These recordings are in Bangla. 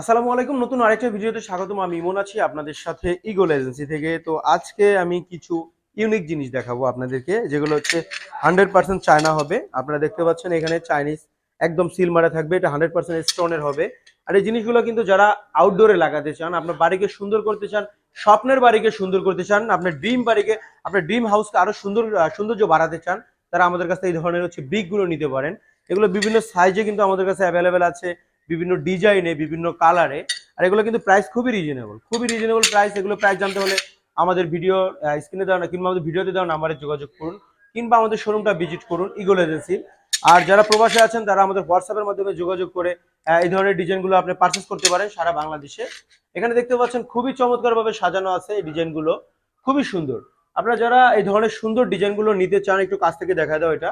আসসালামু আলাইকুম। নতুন আরেকটা ভিডিওতে স্বাগতম। আমি ইমন আছি আপনাদের সাথে ইগল এজেন্সি থেকে। তো আজকে আমি কিছু ইউনিক জিনিস দেখাবো আপনাদেরকে, যেগুলো হচ্ছে হান্ড্রেড পার্সেন্ট চায়না হবে। আপনারা দেখতে পাচ্ছেন এখানে চাইনিজ একদম সিল মারা থাকবে। এটা হান্ড্রেড পার্সেন্ট স্টোনের হবে। আর এই জিনিসগুলো কিন্তু যারা আউটডোরে লাগাতে চান, আপনার বাড়িকে সুন্দর করতে চান, স্বপ্নের বাড়িকে সুন্দর করতে চান, আপনার ড্রিম বাড়িকে, আপনার ড্রিম হাউসকে আরও সুন্দর সৌন্দর্য বাড়াতে চান, তারা আমাদের কাছে এই ধরনের হচ্ছে ব্রিকগুলো নিতে পারেন। এগুলো বিভিন্ন সাইজে কিন্তু আমাদের কাছে অ্যাভেলেবেল আছে। বিভিন্ন ডিজাইনে বিভিন্ন কালারে আর এগুলো কিন্তু প্রাইস খুবই রিজনেবল খুবই রিজনেবল প্রাইস এগুলো প্রাইস জানতে হলে আমাদের ভিডিও স্ক্রিনে দেওয়া কিংবা আমাদের ভিডিওতে দেওয়া নাম্বারে যোগাযোগ করুন, কিংবা আমাদের শোরুমটা ভিজিট করুন ইগল এজেন্সির আর যারা প্রবাসে আছেন, তারা আমাদের হোয়াটসঅ্যাপের মাধ্যমে যোগাযোগ করে এই ধরনের ডিজাইনগুলো আপনি পারচেস করতে পারেন সারা বাংলাদেশে। এখানে দেখতে পাচ্ছেন খুবই চমৎকারভাবে সাজানো আছে এই ডিজাইনগুলো খুবই সুন্দর। আপনারা যারা এই ধরনের সুন্দর ডিজাইনগুলো নিতে চান, একটু কাছ থেকে দেখা দাও এটা।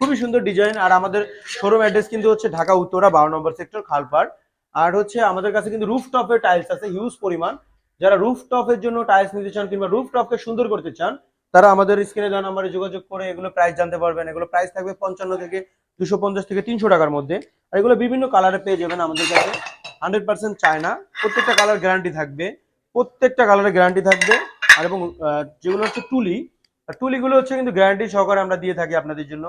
খুবই সুন্দর ডিজাইন আর আমাদের শোরুম অ্যাড্রেস কিন্তু হচ্ছে ঢাকা, উত্তরা, বারো নম্বর সেক্টর খালপাড়। আর হচ্ছে আমাদের কাছে কিন্তু রুফ টপের টাইলস আছে হিউজ পরিমাণ। যারা রুফ টপের জন্য টাইলস নিতে চান কিংবা রুফ টপকে সুন্দর করতে চান, তারা আমাদের স্ক্রিনে দেওয়া নাম্বারে যোগাযোগ করে এগুলো প্রাইস জানতে পারবেন। এগুলো প্রাইস থাকবে পঞ্চান্ন থেকে দুশো পঞ্চাশ থেকে তিনশো টাকার মধ্যে। আর এগুলো বিভিন্ন কালারে পেয়ে যাবেন আমাদের কাছে। হান্ড্রেড পার্সেন্ট চায়না, প্রত্যেকটা কালার গ্যারান্টি থাকবে। প্রত্যেকটা কালারের গ্যারান্টি থাকবে। আর এবং যেগুলো হচ্ছে টুলি টুলিগুলো হচ্ছে কিন্তু গ্যারান্টি সহকারে আমরা দিয়ে থাকি আপনাদের জন্য।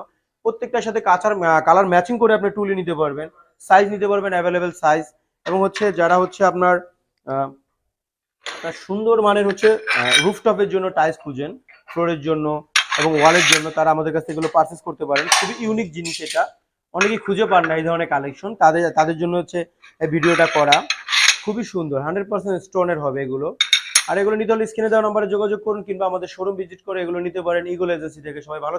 প্রত্যেকটার সাথে কাঁচার কালার ম্যাচিং করে আপনি টুলি নিতে পারবেন। সাইজ নিতে পারবেন অ্যাভেলেবেল সাইজ এবং হচ্ছে যারা হচ্ছে আপনার সুন্দর মানের হচ্ছে রুফটপের জন্য টাইলস খুঁজেন ফ্লোরের জন্য এবং ওয়ালের জন্য, তারা আমাদের কাছ থেকে এগুলো পারচেস করতে পারেন। খুবই ইউনিক জিনিস এটা। অনেকেই খুঁজে পান না এই ধরনের কালেকশন তাদের তাদের জন্য হচ্ছে এই ভিডিওটা করা। খুবই সুন্দর হান্ড্রেড পার্সেন্ট স্টোনের হবে এগুলো। আর এগুলো নিতে হলে স্ক্রিনে দেওয়া নাম্বারে যোগাযোগ করুন কিংবা আমাদের শোরুম ভিজিট করে এগুলো নিতে পারেন ইগল এজেন্সি থেকে। সবাই ভালো